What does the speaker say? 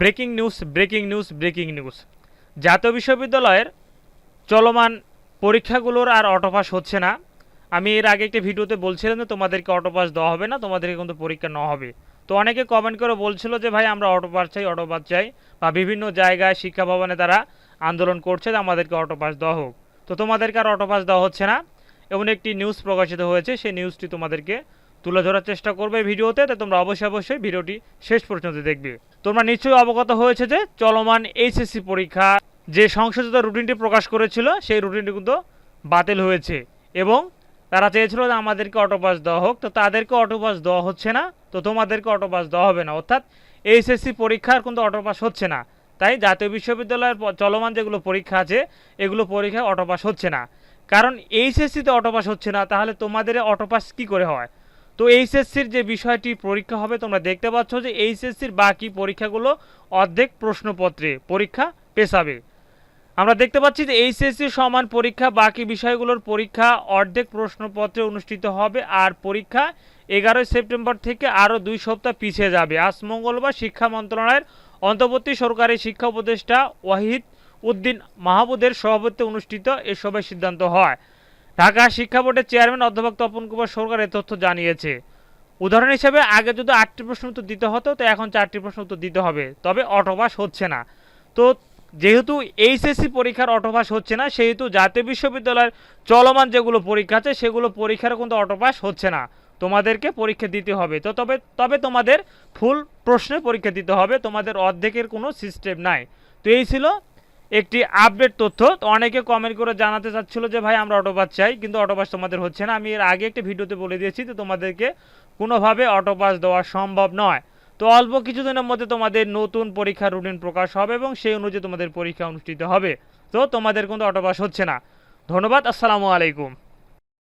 Breaking news breaking news breaking news. জাতীয় বিশ্ববিদ্যালয়ের চলমান পরীক্ষাগুলোর আর অটোপাস হচ্ছে না। আমি এর আগে একটি ভিডিওতে বলছিলাম যে তোমাদেরকে অটোপাস দেওয়া হবে না, তোমাদেরকে কিন্তু পরীক্ষা নেওয়া হবে। তো অনেকে কমেন্ট করে বলছিল যে, ভাই, আমরা অটোপাস চাই অটোপাস চাই। বা বিভিন্ন জায়গায় শিক্ষা ভবনে তারা আন্দোলন করছে যে, আমাদেরকে অটোপাস দেওয়া হোক। তো তোমাদেরকে আর অটোপাস দেওয়া হচ্ছে না। এমন একটি নিউজ প্রকাশিত হয়েছে, সেই নিউজটি তোমাদেরকে তুলে ধরার চেষ্টা করবে ভিডিওতে তো তোমরা অবশ্যই অবশ্যই ভিডিওটি শেষ পর্যন্ত দেখবে। তোমরা নিশ্চয়ই অবগত হয়েছে যে চলমান এইচএসসি পরীক্ষা যে সংশোধিত রুটিনটি প্রকাশ করেছিল, সেই রুটিনটি কিন্তু বাতিল হয়েছে এবং তারা চেয়েছিল যে আমাদেরকে অটোপাস দেওয়া হোক। তো তাদেরকে অটোপাস দেওয়া হচ্ছে না, তো তোমাদেরকে অটোপাস দেওয়া হবে না। অর্থাৎ এইচএসসি পরীক্ষার কিন্তু অটোপাস হচ্ছে না। তাই জাতীয় বিশ্ববিদ্যালয়ের চলমান যেগুলো পরীক্ষা আছে, এগুলো পরীক্ষায় অটোপাস হচ্ছে না। কারণ এইচএসসিতে অটোপাস হচ্ছে না, তাহলে তোমাদের অটোপাস কি করে হয়? তো এইচএসসির যে বিষয়টি পরীক্ষা হবে, তোমরা দেখতে পাচ্ছ যে এইচএসসির বাকি পরীক্ষাগুলো অর্ধেক প্রশ্নপত্রে পরীক্ষা পেছাবে। আমরা দেখতে পাচ্ছি যে এইচএসসি সমান পরীক্ষা, বাকি বিষয়গুলোর পরীক্ষা অর্ধেক প্রশ্নপত্রে অনুষ্ঠিত হবে আর পরীক্ষা এগারোই সেপ্টেম্বর থেকে আরও দুই সপ্তাহ পিছিয়ে যাবে। আজ মঙ্গলবার শিক্ষা মন্ত্রণালয়ের অন্তর্বর্তী সরকারি শিক্ষা উপদেষ্টা ওয়াহিদ উদ্দিন মাহবুদের সভাপতিত্বে অনুষ্ঠিত এ সিদ্ধান্ত হয়। ঢাকা শিক্ষা বোর্ডের চেয়ারম্যান অধ্যাপক তপন কুমার সরকার এ তথ্য জানিয়েছে। উদাহরণ হিসেবে, আগে যদি আটটি প্রশ্ন উত্তর দিতে হতো, তো এখন চারটি প্রশ্ন উত্তর দিতে হবে। তবে অটোপাস হচ্ছে না। তো যেহেতু এইচএসসি পরীক্ষার অটোপাস হচ্ছে না, সেহেতু জাতীয় বিশ্ববিদ্যালয়ের চলমান যেগুলো পরীক্ষা আছে, সেগুলো পরীক্ষার কিন্তু অটোপাস হচ্ছে না। তোমাদেরকে পরীক্ষা দিতে হবে। তো তবে তবে তোমাদের ফুল প্রশ্নে পরীক্ষা দিতে হবে। তোমাদের অর্ধেকের কোনো সিস্টেম নাই। তো এই ছিল একটি আপডেট তথ্য। তো অনেকে কমেন্ট করে জানাতে চাচ্ছিলো যে, ভাই, আমরা অটোপাস চাই, কিন্তু অটোপাস তোমাদের হচ্ছে না। আমি এর আগে একটি ভিডিওতে বলে দিয়েছি তো তোমাদেরকে কোনোভাবে অটোপাস দেওয়া সম্ভব নয়। তো অল্প কিছুদিনের মধ্যে তোমাদের নতুন পরীক্ষার রুটিন প্রকাশ হবে এবং সেই অনুযায়ী তোমাদের পরীক্ষা অনুষ্ঠিত হবে। তো তোমাদের কিন্তু অটোপাস হচ্ছে না। ধন্যবাদ, আসসালামু আলাইকুম।